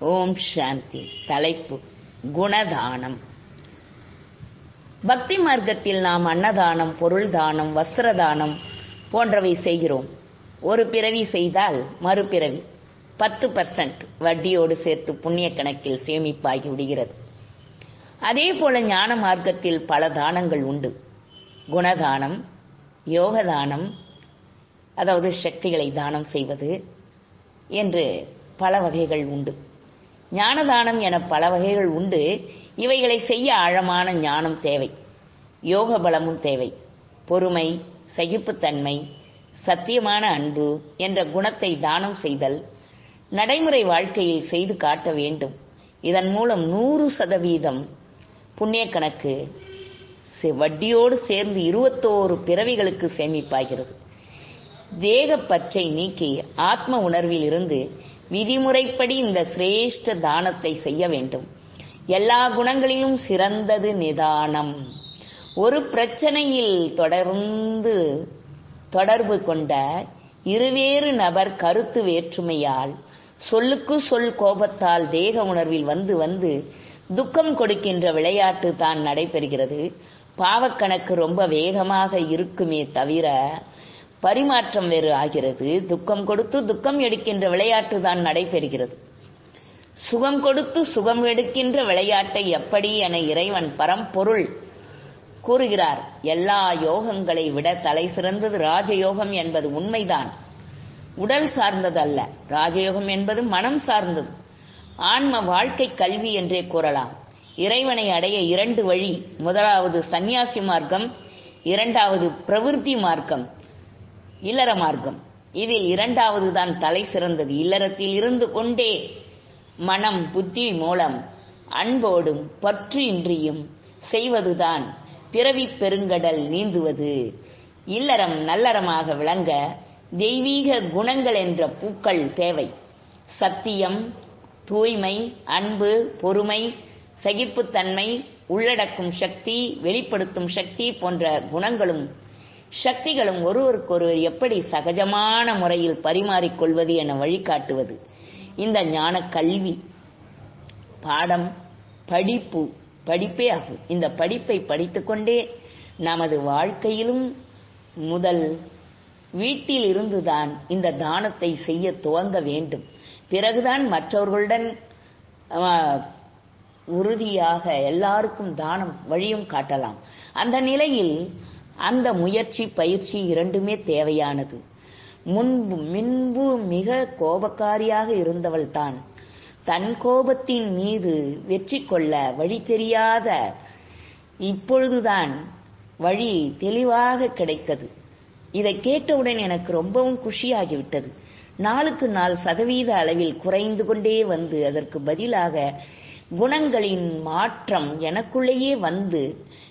ஓம் சாந்தி. தலைப்பு. குணதானம். பக்தி மார்க்கத்தில் நாம் அன்னதானம் பொருள் தானம் வஸ்திர தானம் போன்றவை செய்கிறோம். ஒரு பிறவி செய்தால் மறுபிறவி பத்து பர்சன்ட் வட்டியோடு சேர்த்து புண்ணிய கணக்கில் சேமிப்பாகி விடுகிறது. அதே போல ஞான மார்க்கத்தில் பல தானங்கள் உண்டு. குணதானம் யோகதானம் அதாவது சக்திகளை தானம் செய்வது என்று பல வகைகள் உண்டு. ஞானதானம் என பல வகைகள் உண்டு. இவைகளை செய்ய ஆழமான ஞானம் தேவை. யோக பலமும் தேவை. பொறுமை சகிப்புத்தன்மை சத்தியமான அன்பு என்ற குணத்தை தானம் செய்தல் நடைமுறை வாழ்க்கையில் செய்து காட்ட வேண்டும். இதன் மூலம் நூறு சதவீதம் புண்ணிய கணக்கு வட்டியோடு சேர்ந்து இருபத்தோரு பிறவிகளுக்கு சேமிப்பாகிறது. தேக பச்சை நீக்கி ஆத்ம உணர்வில் இருந்து விதிமுறைப்படி இந்த சிரேஷ்ட தானத்தை செய்ய வேண்டும். எல்லா குணங்களிலும் சிறந்தது நிதானம். ஒரு பிரச்சனையில் தொடர்ந்து தொடர்பு கொண்ட இருவேறு நபர் கருத்து வேற்றுமையால் சொல்லுக்கு சொல் கோபத்தால் தேக உணர்வில் வந்து வந்து துக்கம் கொடுக்கின்ற விளையாட்டு தான் நடைபெறுகிறது. பாவக்கணக்கு ரொம்ப வேகமாக இருக்குமே தவிர பரிமாற்றம் வேறு ஆகிறது. துக்கம் கொடுத்து துக்கம் எடுக்கின்ற விளையாட்டு தான் நடைபெறுகிறது. சுகம் கொடுத்து சுகம் எடுக்கின்ற விளையாட்டை எப்படி என இறைவன் பரம்பொருள் கூறுகிறார். எல்லா யோகங்களை விட தலை சிறந்தது ராஜயோகம் என்பது உண்மைதான். உடல் சார்ந்தது அல்ல. ராஜயோகம் என்பது மனம் சார்ந்தது. ஆன்ம வாழ்க்கை கல்வி என்றே கூறலாம். இறைவனை அடைய இரண்டு வழி. முதலாவது சந்நியாசி மார்க்கம் இரண்டாவது பிரவிற்த்தி மார்க்கம். இல்லற மார்க்கம். இதில் இரண்டாவது தான் தலை சிறந்தது. இல்லறத்தில் இருந்து கொண்டே மனம் புத்தி மூலம் அன்போடும் பற்று இன்றியும் செய்வதுதான் பிறவி பெருங்கடல் நீந்துவது. இல்லறம் நல்லறமாக விளங்க தெய்வீக குணங்கள் என்ற பூக்கள் தேவை. சத்தியம் தூய்மை அன்பு பொறுமை சகிப்புத்தன்மை உள்ளடக்கும் சக்தி வெளிப்படுத்தும் சக்தி போன்ற குணங்களும் சக்திகளும் ஒருவருக்கொருவர் எப்படி சகஜமான முறையில் பரிமாறிக்கொள்வது என வழிகாட்டுவது. இந்த ஞான கல்வி பாடம் படிப்பு படிப்பே ஆகும். இந்த படிப்பை படித்துக்கொண்டே நமது வாழ்க்கையிலும் முதல் வீட்டில் இருந்துதான் இந்த தானத்தை செய்ய துவங்க வேண்டும். பிறகுதான் மற்றவர்களுடன் உறுதியாக எல்லாருக்கும் தானம் வழியும் காட்டலாம். அந்த நிலையில் அந்த முயற்சி பயிற்சி இரண்டுமே தேவையானது. முன்பு முன்பு மிக கோபக்காரியாக இருந்தவள்தான் தன் கோபத்தின் மீது வெற்றி கொள்ள வழி தெரியாத இப்பொழுதுதான் வழி தெளிவாக கிடைத்தது. இதை கேட்டவுடன் எனக்கு ரொம்பவும் குஷியாகிவிட்டது. நாளுக்கு நாள் சதவீத அளவில் குறைந்து கொண்டே வந்து அதற்கு பதிலாக குணங்களின் மாற்றம் எனக்குள்ளேயே வந்து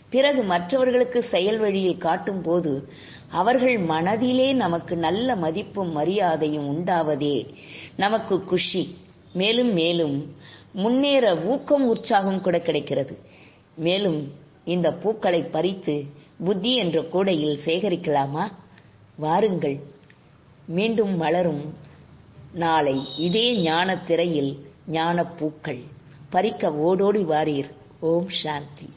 பிறகு மற்றவர்களுக்கு செயல் வழியில் காட்டும் போது அவர்கள் மனதிலே நமக்கு நல்ல மதிப்பும் மரியாதையும் உண்டாவதே. நமக்கு குஷி. மேலும் மேலும் முன்னேற ஊக்கம் உற்சாகம் கூட கிடைக்கிறது. மேலும் இந்த பூக்களை பறித்து புத்தி என்ற கூடையில் சேகரிக்கலாமா? வாருங்கள். மீண்டும் மலரும் நாளை இதே ஞான திரையில் ஞான பூக்கள் பறிக்க ஓடோடி வாரீர். ஓம் சாந்தி.